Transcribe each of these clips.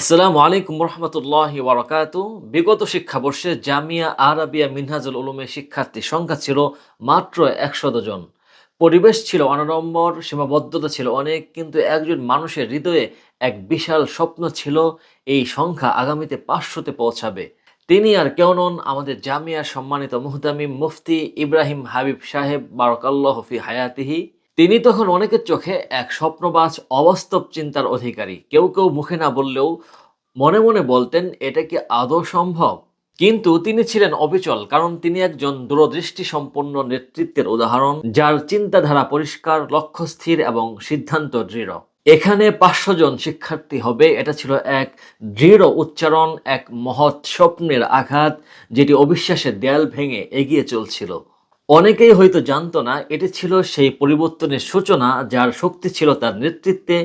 আসসালামু আলাইকুম রহমতুল্লাহ ওয়ারাকাতু বিগত শিক্ষাবর্ষে জামিয়া আরাবিয়া মিনহাজুল উলুমের শিক্ষার্থীর সংখ্যা ছিল মাত্র একশত জন। পরিবেশ ছিল অনাড়ম্বর সীমাবদ্ধতা ছিল অনেক, কিন্তু একজন মানুষের হৃদয়ে এক বিশাল স্বপ্ন ছিল, এই সংখ্যা আগামীতে পাঁচশোতে পৌঁছাবে। তিনি আর কেউ নন, আমাদের জামিয়ার সম্মানিত মুহতামিম মুফতি ইব্রাহিম হাবিব সাহেব, বারকাল্লাহ ফি হায়াতিহি। তিনি তখন অনেকের চোখে এক স্বপ্নবাজ, অবাস্তব চিন্তার অধিকারী। কেউ কেউ মুখে না বললেও মনে মনে বলতেন, এটা কি আদৌ সম্ভব? কিন্তু তিনি ছিলেন অবিচল, কারণ তিনি একজন দূরদৃষ্টি সম্পন্ন নেতৃত্বের উদাহরণ, যার চিন্তাধারা পরিষ্কার, লক্ষ্য স্থির এবং সিদ্ধান্ত দৃঢ়। এখানে পাঁচশো জন শিক্ষার্থী হবে, এটা ছিল এক দৃঢ় উচ্চারণ, এক মহৎ স্বপ্নের আঘাত, যেটি অবিশ্বাসের দেয়াল ভেঙে এগিয়ে চলছিল। অনেকেই হয়তো জানতো না, এটি ছিল সেই পরিবর্তনের সূচনা যার শক্তি ছিল তার নেতৃত্বে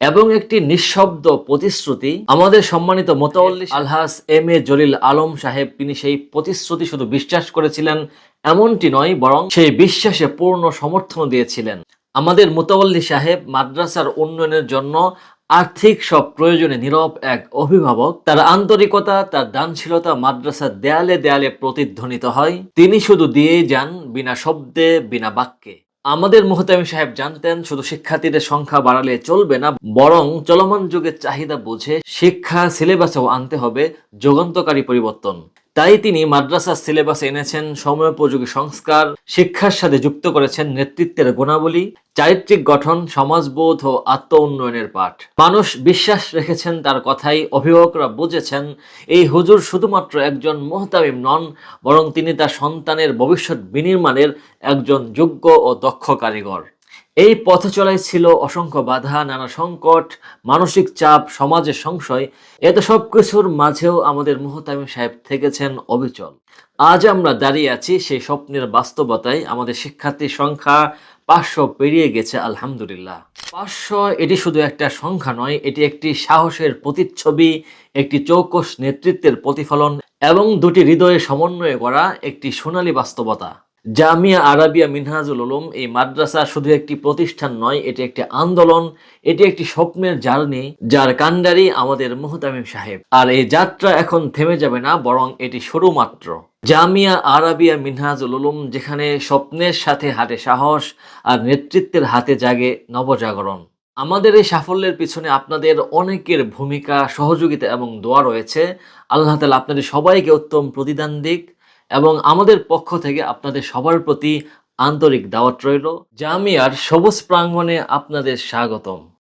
এবং একটি নিঃশব্দ প্রতিশ্রুতি। আমাদের সম্মানিত মোতাল্লি আলহাস এম এ জলিল আলম সাহেব, তিনি সেই প্রতিশ্রুতি শুধু বিশ্বাস করেছিলেন, এমনটি নয় বরং সেই বিশ্বাসে পূর্ণ সমর্থন দিয়েছিলেন। আমাদের মোতাল্লি সাহেব মাদ্রাসার উন্নয়নের জন্য আর্থিক সব প্রয়োজনে নীরব এক অভিভাবক। তার আন্তরিকতা, তার দানশীলতা মাদ্রাসার দেয়ালে দেয়ালে প্রতিধ্বনিত হয়। তিনি শুধু দিয়েই যান, বিনা শব্দে, বিনা বাক্যে। আমাদের মুহতামি সাহেব জানতেন, শুধু শিক্ষার্থীদের সংখ্যা বাড়ালে চলবে না, বরং চলমান যুগের চাহিদা বুঝে শিক্ষা সিলেবাসেও আনতে হবে, যুগান্তকারী পরিবর্তন। তাই তিনি মাদ্রাসার সিলেবাসে এনেছেন সময়োপযোগী সংস্কার, শিক্ষার সাথে যুক্ত করেছেন নেতৃত্বের গুণাবলী, চারিত্রিক গঠন, সমাজবোধ ও আত্ম উন্নয়নের পাঠ। মানুষ বিশ্বাস রেখেছেন তার কথাই, অভিভাবকরা বুঝেছেন, এই হুজুর শুধুমাত্র একজন মোহতামিম নন, বরং তিনি তার সন্তানের ভবিষ্যৎ বিনির্মাণের একজন যোগ্য ও দক্ষ কারিগর। এই পথ চলাই ছিল অসংখ্য বাধা, নানা সংকট, মানসিক চাপ, সমাজের সংশয়। এত সব কিছুর মাঝেও আমাদের মুহতামিম সাহেব থেকেছেন অবিচল। আজ আমরা দাঁড়িয়ে আছি সেই স্বপ্নের বাস্তবতায়। আমাদের শিক্ষার্থীর সংখ্যা পাঁচশো পেরিয়ে গেছে, আলহামদুলিল্লাহ। পাঁচশো এটি শুধু একটা সংখ্যা নয়, এটি একটি সাহসের প্রতিচ্ছবি, একটি চৌকস নেতৃত্বের প্রতিফলন এবং দুটি হৃদয়ে সমন্বয়ে করা একটি সোনালী বাস্তবতা। জামিয়া আরাবিয়া মিনহাজুল উলুম, এই মাদ্রাসা শুধু একটি প্রতিষ্ঠান নয়, এটি একটি আন্দোলন, এটি একটি স্বপ্নের জার্নি, যার কান্ডারি আমাদের মুহতামিম সাহেব। আর এই যাত্রা এখন থেমে যাবে না, বরং এটি শুরু মাত্র জামিয়া আরাবিয়া মিনহাজুল উলুম, যেখানে স্বপ্নের সাথে হাতে সাহস আর নেতৃত্বের হাতে জাগে নবজাগরণ। আমাদের এই সাফল্যের পিছনে আপনাদের অনেকের ভূমিকা, সহযোগিতা এবং দোয়া রয়েছে। আল্লাহ তালা আপনাদের সবাইকে উত্তম প্রতিদান দিক। এবং আমাদের পক্ষ থেকে আপনাদের সবার প্রতি আন্তরিক দাওয়াত রইল। জামিয়ার সবুজ প্রাঙ্গণে আপনাদের স্বাগতম।